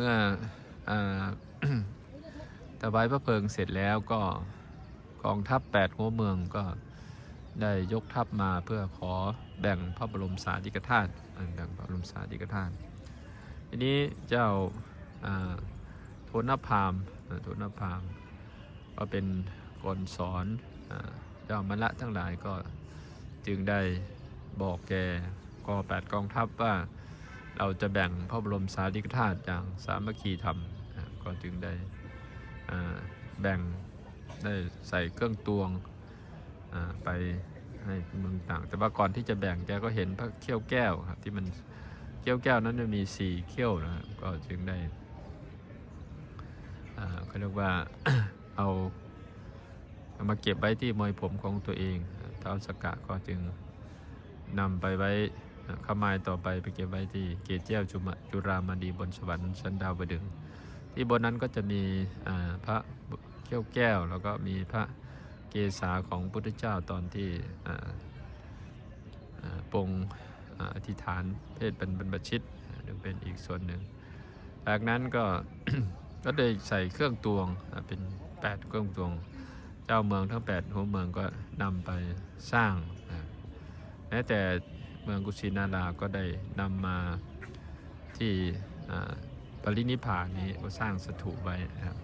เมื่ออาถวายพระเพลิงเสร็จแล้วก็กองทัพแปดหัวเมืองก็ได้ยกทัพมาเพื่อขอแบ่งพระบรมสารีริกธาตุแบ่งพระบรมสารีริกธาตุทีนี้เจ้าโทนพามโทนพามก็เป็นคนสอนเจ้ามละทั้งหลายก็จึงได้บอกแกกอแปดกองทัพว่า เราจะแบ่งพระบรมสารีริกธาตุอย่างสามัคคีธรรมอ่าก็จึงได้แบ่งได้ใส่เครื่องตวงไปให้เมืองต่าง แต่ว่าก่อนที่จะแบ่งแกก็เห็นพระเขี้ยวแก้วครับที่มันเขี้ยวแก้วนั้นมันมีสี่เขี้ยวนะครับก็จึงได้เขาเรียกว่าเอามาเก็บไว้ที่มวยผมของตัวเองเท้าวสกกะก็จึงนำไปไว้ ขมายต่อไปไปเก็บไว้ที่เกศเจ้าจุมจุรามณีบนสวรรค์ชั้นดาวดึงที่บนนั้นก็จะมีพระเขี้ยวแก้ว แล้วก็มีพระเกศาของพุทธเจ้าตอนที่ปงอธิษฐานเพศเป็นบรรพชิตอ่าเป็นอีกส่วนหนึ่ง จากนั้นก็ก็ได้ใส่เครื่องตวงเป็น 8 เครื่องตวง เจ้าเมืองทั้ง 8 หัวเมืองก็นำไปสร้างแม้แต่ เมืองกุชินาราก็ได้นำมาที่ปรินิพานนี้ก็สร้างสถูปไว้นะครับ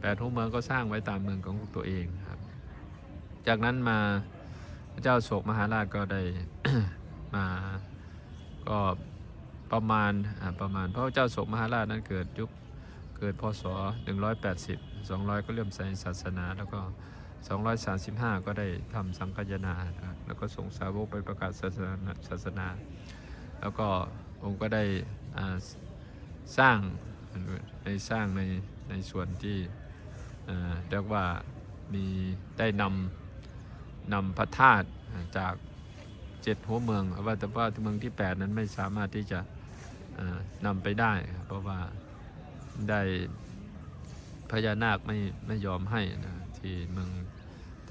แปดหัวเมืองก็สร้างไว้ตามเมืองของตัวเองครับ จากนั้นมาพระเจ้าโศกมหาราชก็ได้มาก็ประมาณประมาณเพราะพระเจ้าโศกมหาราชนั้นเกิดยุคเกิดพศ 180 200 ก็เริ่มใส่ศาสนาแล้วก็ 235 ก็ได้ทำสังฆยนานะครับแล้วก็ส่งสาวกไปประกาศศาสนาศาสนา แล้วก็องค์ก็ได้สร้างในสร้างในในส่วนที่เรียกว่ามีได้นำนำพระธาตุจากเจ็ดหัวเมืองว่าแต่ว่าเมืองที่ 8 นั้นไม่สามารถที่จะนำไปได้ เพราะว่าได้พญานาคไม่ไม่ยอมให้นะที่เมือง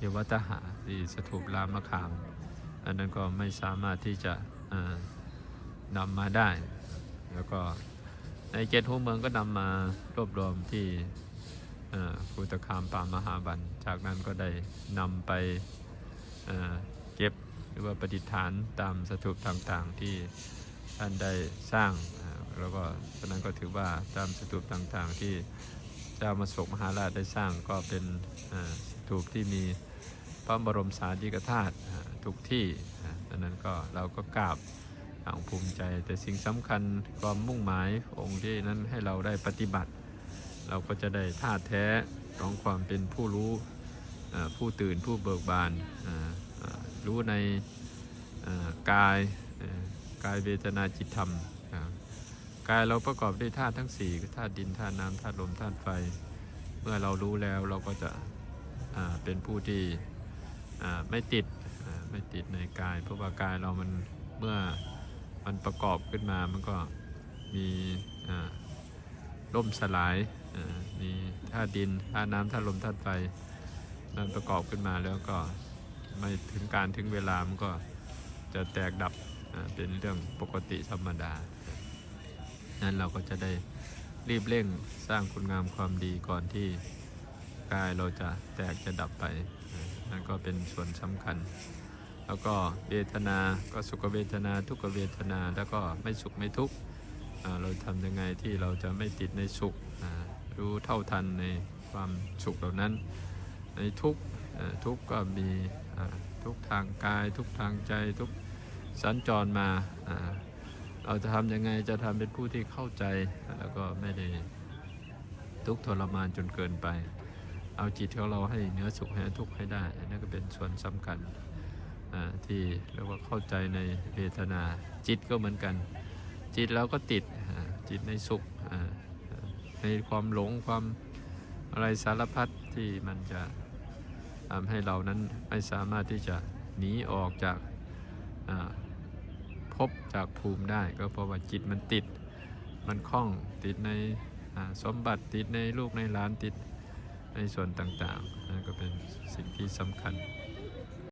เทวตหะที่สถูปรามะขาม อันนั้นก็ไม่สามารถที่จะนำมาได้ แล้วก็ในเจ็ดหัวเมืองก็นำมารวบรวมที่ภูตคามปามหาบัน จากนั้นก็ได้นำไปเก็บหรือว่าประดิษฐานตามสถูปต่างๆที่ท่านได้สร้าง แล้วก็ฉะนั้นก็ถือว่าตามสถูปต่างๆที่ เจ้ามาสกมหาราชได้สร้างก็เป็นถูปที่มีพระบรมสารีริกธาตุทุกที่ดังนั้นก็เราก็กราบอย่างภูมิใจ แต่สิ่งสำคัญความมุ่งหมายองค์ที่นั้นให้เราได้ปฏิบัติ เราก็จะได้ท่าตุแท้ของความเป็นผู้รู้ผู้ตื่นผู้เบิกบานรู้ในกายกายเวทนาจิตธรรม กายเราประกอบด้วยธาตุทั้งสี่คือธาตุดินธาตุน้ำธาตุลมธาตุไฟ เมื่อเรารู้แล้วเราก็จะเป็นผู้ที่ไม่ติดไม่ติดในกาย เพราะว่ากายเรามันเมื่อมันประกอบขึ้นมามันก็มีอ่าล่มสลายมีธาตุดินธาตุน้ำธาตุลมธาตุไฟมันประกอบขึ้นมาแล้วก็ไม่ถึงการถึงเวลามันก็จะแตกดับเป็นเรื่องปกติธรรมดา นั้นเราก็จะได้รีบเร่งสร้างคุณงามความดีก่อนที่กายเราจะแตกจะดับไป นั่นก็เป็นส่วนสำคัญ แล้วก็เวทนา ก็สุขเวทนาทุกเวทนา แล้วก็ไม่สุขไม่ทุกข์เราทำยังไงที่เราจะไม่ติดในสุข รู้เท่าทันในความสุขเหล่านั้น ในทุกทุกก็มีทุกทางกาย ทุกทางใจทุกสัญจรมา เราจะทำยังไงจะทำเป็นผู้ที่เข้าใจแล้วก็ไม่ได้ทุกข์ทรมานจนเกินไป เอาจิตของเราให้เนื้อสุขให้ทุกข์ให้ได้นั่นก็เป็นส่วนสำคัญที่เรียกว่าเข้าใจในเวทนาจิตก็เหมือนกัน จิตเราก็ติดจิตในสุขในความหลงความอะไรสารพัดที่มันจะทำให้เรานั้นไม่สามารถที่จะหนีออกจาก อ่าภพจากภูมิได้ก็เพราะว่าจิตมันติด มันคล้องติดในสมบัติติดในลูกในหลานติดในส่วนต่างๆนั่นก็เป็นสิ่งที่สำคัญ